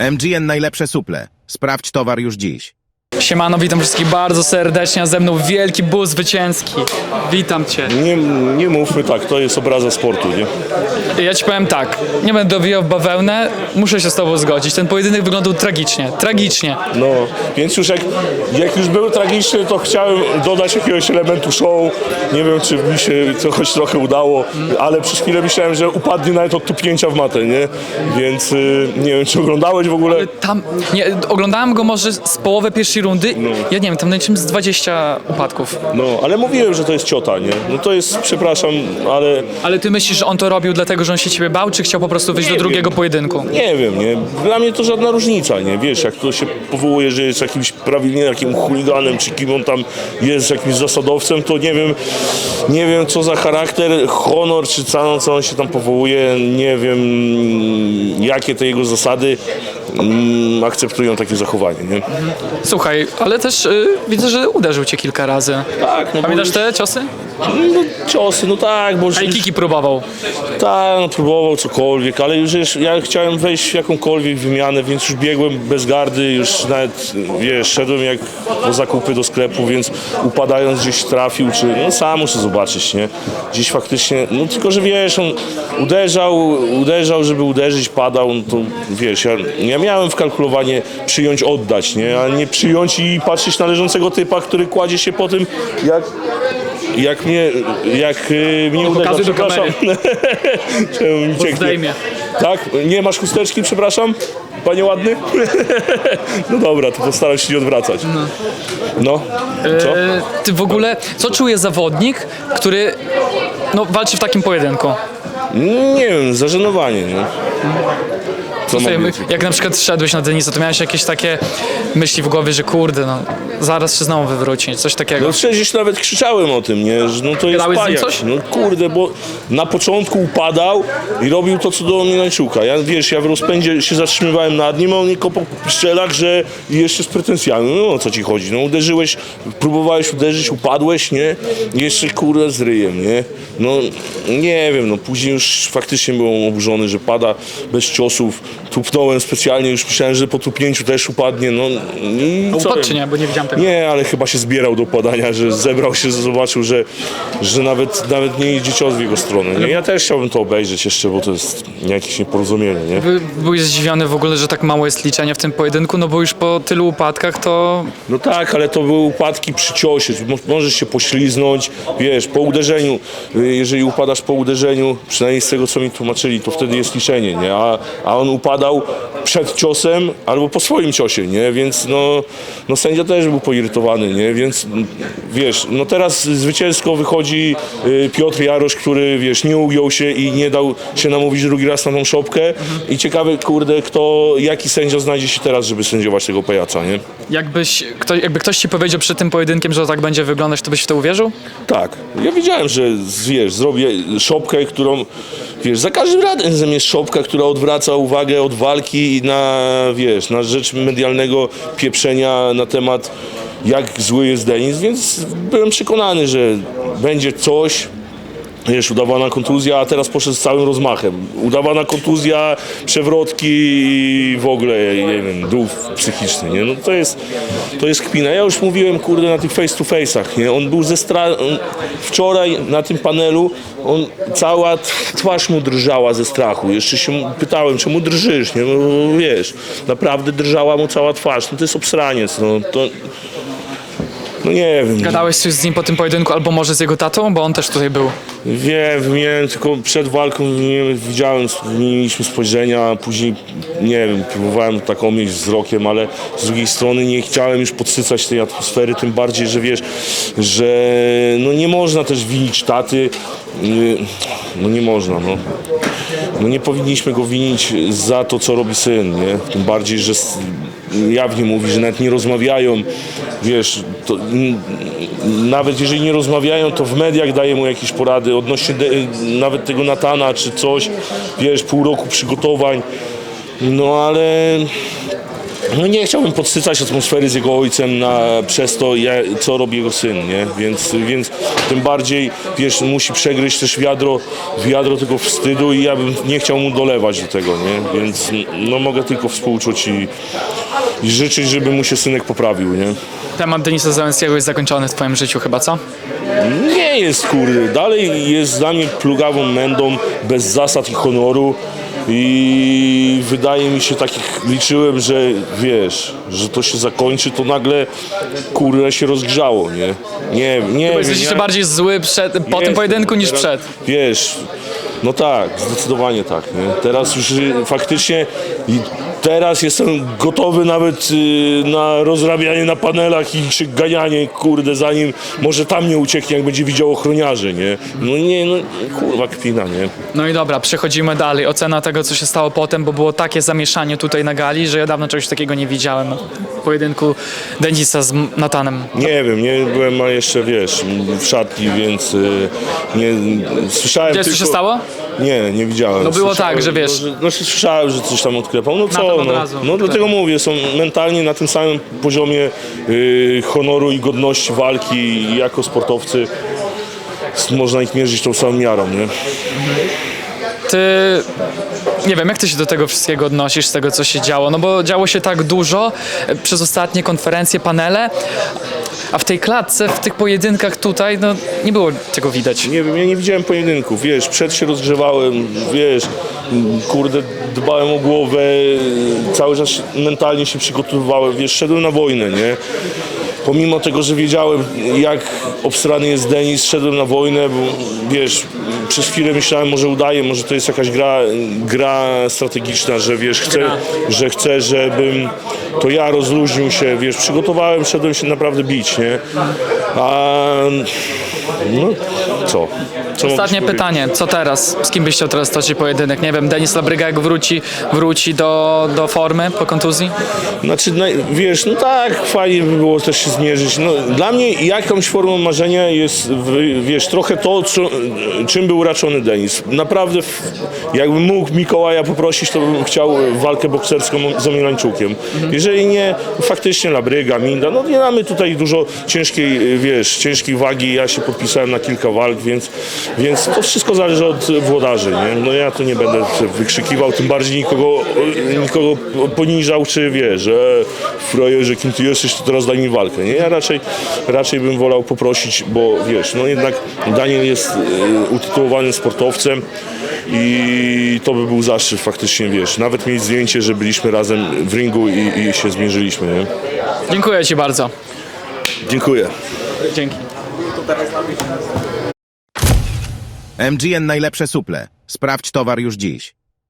MGN najlepsze suple. Sprawdź towar już dziś. Siemano, witam wszystkich bardzo serdecznie, a ze mną wielki bus zwycięski. Witam cię. Nie, nie mówmy tak, to jest obraza sportu, nie? Ja ci powiem tak, nie będę dowijał w bawełnę, muszę się z tobą zgodzić. Ten pojedynek wyglądał tragicznie, tragicznie. No, więc już jak, jak już był tragiczny, to chciałem dodać jakiegoś elementu show. Nie wiem, czy mi się to choć trochę udało, ale przez chwilę myślałem, że upadnie nawet od tupnięcia w matę, nie? Więc y, nie wiem, czy oglądałeś w ogóle? Tam, nie, oglądałem go może z połowy pierwszej rundy, ja nie wiem, tam najczym z 20 upadków. No, ale mówiłem, że to jest ciota, nie? No to jest, przepraszam, ale Ale ty myślisz, że on to robił dlatego, że on się ciebie bał, czy chciał po prostu wyjść Nie do drugiego wiem. pojedynku? nie wiem, nie? Dla mnie to żadna różnica, nie? Wiesz, jak to się powołuje, że jest jakimś prawilnie jakim chuliganem, czy kim on tam jest, jakimś zasadowcem, to nie wiem, nie wiem co za charakter, honor, czy co, co on się tam powołuje, nie wiem jakie te jego zasady mm, akceptują takie zachowanie, nie? Słuchaj, ale też y, widzę, że uderzył cię kilka razy. Tak, no bo Pamiętasz już- te ciosy? No, ciosy, no tak, bo już, A i Kiki próbował. Tak, no, próbował cokolwiek, ale już wiesz, ja chciałem wejść w jakąkolwiek wymianę, więc już biegłem bez gardy, już nawet, wiesz, szedłem jak po zakupy do sklepu, więc upadając gdzieś trafił, czy, no sam muszę zobaczyć, nie? Gdzieś faktycznie, no tylko, że wiesz, on uderzał, uderzał, żeby uderzyć, padał, no to wiesz, ja, ja miałem wkalkulowanie przyjąć, oddać, nie? A nie przyjąć i patrzeć na leżącego typa, który kładzie się po tym, jak jak mnie, jak y, mnie uderza, pokazuj do przepraszam. Czemu mi cieknie? zdejmie. Tak? Nie masz chusteczki, przepraszam? Panie ładny? No dobra, to postaram się nie odwracać. No. Co? E, ty w ogóle, co czuje zawodnik, który no, walczy w takim pojedynku? Nie wiem, zażenowanie, nie? Co mogę jak na przykład szedłeś na Denisa, to miałeś jakieś takie myśli w głowie, że kurde, no zaraz się znowu wywróci, coś takiego. No przecież nawet krzyczałem o tym, nie? Że no to jest Gadałeś z nim pajac. coś? No kurde, bo na początku upadał i robił to, co do mnie najczuka. Ja, wiesz, ja w rozpędzie się zatrzymywałem nad nim, a on mnie kopał po strzelach, że jeszcze z pretensjami. No o co ci chodzi? No uderzyłeś, próbowałeś uderzyć, upadłeś, nie? I jeszcze kurde z ryjem, nie? No nie wiem, no później już faktycznie byłem oburzony, że pada bez ciosów. Tupnąłem specjalnie, już myślałem, że po tupnięciu też upadnie, no i co Upadł wiem. czy nie, bo nie widziałem tego. Nie, ale chyba się zbierał do padania, że zebrał się, zobaczył, że, że nawet, nawet nie idzie cios w jego stronę. Nie? Ja też chciałbym to obejrzeć jeszcze, bo to jest jakieś nieporozumienie, nie? By, byłeś zdziwiony w ogóle, że tak mało jest liczenia w tym pojedynku, no bo już po tylu upadkach to No tak, ale to były upadki przy ciosie, Mo- możesz się pośliznąć, wiesz, po uderzeniu, y, jeżeli upadasz po uderzeniu, przynajmniej z tego, co mi tłumaczyli, to wtedy jest liczenie, nie? A, a on upadał przed ciosem albo po swoim ciosie, nie? Więc no, no sędzia też był poirytowany, nie? Więc wiesz, no teraz zwycięsko wychodzi y, Piotr Jarosz, który, wiesz, nie ugiął się i nie dał się namówić drugi raz na tą szopkę i ciekawe, kurde, kto, jaki sędzia znajdzie się teraz, żeby sędziować tego pajaca, nie? jakbyś, kto, jakby ktoś ci powiedział przed tym pojedynkiem, że tak będzie wyglądać, to byś w to uwierzył? Tak. Ja wiedziałem, że wiesz, zrobię szopkę, którą, wiesz, za każdym razem jest szopka, która odwraca uwagę od walki i na, wiesz, na rzecz medialnego pieprzenia na temat jak zły jest Denis, więc byłem przekonany, że będzie coś, Wiesz, udawana kontuzja, a teraz poszedł z całym rozmachem. Udawana kontuzja, przewrotki i w ogóle, nie wiem, dół psychiczny, nie? No to jest, to jest kpina. Ja już mówiłem, kurde, na tych face to face'ach, nie? On był ze stra... Wczoraj na tym panelu, on, cała twarz mu drżała ze strachu. Jeszcze się pytałem, czemu drżysz, nie? No wiesz, naprawdę drżała mu cała twarz. No to jest obsraniec, no to... No nie wiem. Gadałeś coś z nim po tym pojedynku, albo może z jego tatą, bo on też tutaj był. Wiem, wymieniłem tylko przed walką, wymieniłem- widziałem, wymieniliśmy spojrzenia, a później, nie wiem, próbowałem tak omieść wzrokiem, ale z drugiej strony nie chciałem już podsycać tej atmosfery, tym bardziej, że wiesz, że no nie można też winić taty, yy, no nie można, no. No nie powinniśmy go winić za to, co robi syn, nie? Tym bardziej, że jawnie mówi, że nawet nie rozmawiają, wiesz, to, nawet jeżeli nie rozmawiają, to w mediach daje mu jakieś porady odnośnie nawet tego Natana czy coś, wiesz, pół roku przygotowań, no ale no nie chciałbym podsycać atmosfery z jego ojcem na, przez to, ja, co robi jego syn, nie? Więc, więc tym bardziej, wiesz, musi przegryźć też wiadro, wiadro tego wstydu i ja bym nie chciał mu dolewać do tego, nie? Więc no mogę tylko współczuć i, i życzyć, żeby mu się synek poprawił, nie? Temat Denisa Załęckiego jest zakończony w twoim życiu chyba, co? Nie jest kurde, dalej jest dla mnie plugawą mędą, bez zasad i honoru i wydaje mi się takich, liczyłem, że wiesz, że to się zakończy, to nagle kurde się rozgrzało, nie? Nie, nie Bo jesteś wiem, jeszcze bardziej zły przed, po tym pojedynku niż teraz, przed. Wiesz, no tak, zdecydowanie tak. Nie? Teraz już y, faktycznie i teraz jestem gotowy nawet y, na rozrabianie na panelach i się ganianie, kurde, zanim może tam nie ucieknie, jak będzie widział ochroniarzy, nie? No nie, no kurwa kpina, nie? No i dobra, przechodzimy dalej. Ocena tego, co się stało potem, bo było takie zamieszanie tutaj na gali, że ja dawno czegoś takiego nie widziałem. W pojedynku Denisa z Natanem. Nie wiem, nie byłem a jeszcze, wiesz, w szatni, więc y, nie słyszałem Wiesz, co tylko... się stało? Nie, nie widziałem. No było Słyszałem, tak, że wiesz- No, no się słyszałem, że coś tam odklepał. No Natan co, od no, razu. no dlatego mówię, są mentalnie na tym samym poziomie y, honoru i godności walki i jako sportowcy s- można ich mierzyć tą samą miarą, nie? Ty, nie wiem, jak ty się do tego wszystkiego odnosisz, z tego, co się działo? No bo działo się tak dużo e, przez ostatnie konferencje, panele, a w tej klatce, w tych pojedynkach tutaj, no nie było tego widać. Nie wiem, ja nie widziałem pojedynków, wiesz, przed się rozgrzewałem, wiesz, kurde, dbałem o głowę, cały czas mentalnie się przygotowywałem, wiesz, szedłem na wojnę, nie? Pomimo tego, że wiedziałem, jak obstrany jest Denis, szedłem na wojnę, bo wiesz, przez chwilę myślałem, może udaje, może to jest jakaś gra, gra strategiczna, że wiesz, chcę, że chcę, żebym to ja rozluźnił się, wiesz, przygotowałem, szedłem się naprawdę bić, nie? A no co? co Ostatnie pytanie, co teraz? Z kim byś chciał teraz toczyć pojedynek? Nie wiem, Denis Labryga jak wróci, wróci do, do formy po kontuzji? Znaczy, no, wiesz, no tak, fajnie by było też się zmierzyć. No, dla mnie jakąś formą marzenia jest, wiesz, trochę to, czym był raczony Denis. Naprawdę, jakbym mógł Mikołaja poprosić, to bym chciał walkę bokserską z Omielańczukiem. Jeżeli nie, faktycznie Labryga, Minda, no nie mamy tutaj dużo ciężkiej, wiesz, ciężkiej wagi. Ja się podpisałem na kilka walk, więc, więc to wszystko zależy od włodarzy, nie? No ja tu nie będę wykrzykiwał, tym bardziej nikogo, nikogo poniżał, czy wiesz, że frajerze, kim ty jesteś, to teraz daj mi walkę, nie? Ja raczej, raczej bym wolał poprosić, bo wiesz, no jednak Daniel jest e, utytułowanym sportowcem i to by był zaszczyt faktycznie, wiesz, nawet mieć zdjęcie, że byliśmy razem w ringu i, i się zmierzyliśmy, nie? Dziękuję ci bardzo. Dziękuję. Dzięki. MGN najlepsze suple. Sprawdź towar już dziś.